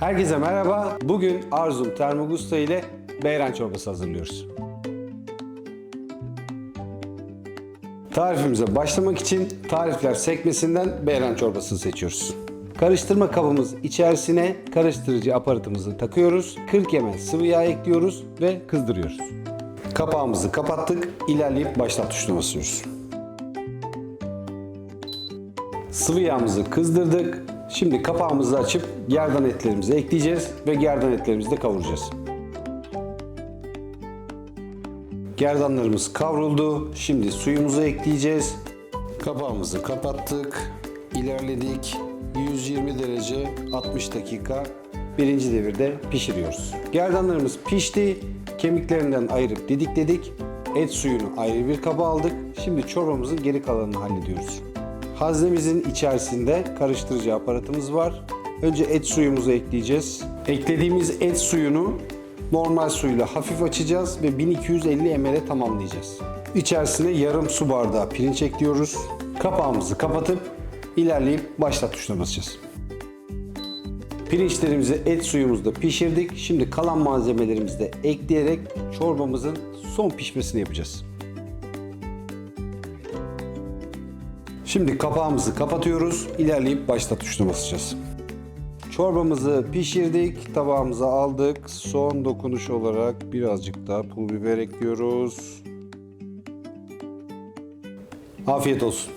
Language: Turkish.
Herkese merhaba. Bugün Arzum Termogusta ile beyran çorbası hazırlıyoruz. Tarifimize başlamak için tarifler sekmesinden beyran çorbasını seçiyoruz. Karıştırma kabımız içerisine karıştırıcı aparatımızı takıyoruz. 40 ml sıvı yağ ekliyoruz ve kızdırıyoruz. Kapağımızı kapattık. İlerleyip başlat tuşuna basıyoruz. Sıvı yağımızı kızdırdık. Şimdi kapağımızı açıp gerdan etlerimizi ekleyeceğiz ve gerdan etlerimizi de kavuracağız. Gerdanlarımız kavruldu. Şimdi suyumuzu ekleyeceğiz. Kapağımızı kapattık. İlerledik. 120 derece 60 dakika birinci devirde pişiriyoruz. Gerdanlarımız pişti. Kemiklerinden ayırıp didikledik. Et suyunu ayrı bir kaba aldık. Şimdi çorbamızın geri kalanını hallediyoruz. Haznemizin içerisinde karıştırıcı aparatımız var. Önce et suyumuzu ekleyeceğiz. Eklediğimiz et suyunu normal suyla hafif açacağız ve 1250 ml'e tamamlayacağız. İçerisine yarım su bardağı pirinç ekliyoruz. Kapağımızı kapatıp ilerleyip başlat tuşuna basacağız. Pirinçlerimizi et suyumuzda pişirdik. Şimdi kalan malzemelerimizi de ekleyerek çorbamızın son pişmesini yapacağız. Şimdi kapağımızı kapatıyoruz. İlerleyip başlat tuşuna basacağız. Çorbamızı pişirdik. Tabağımıza aldık. Son dokunuş olarak birazcık daha pul biber ekliyoruz. Afiyet olsun.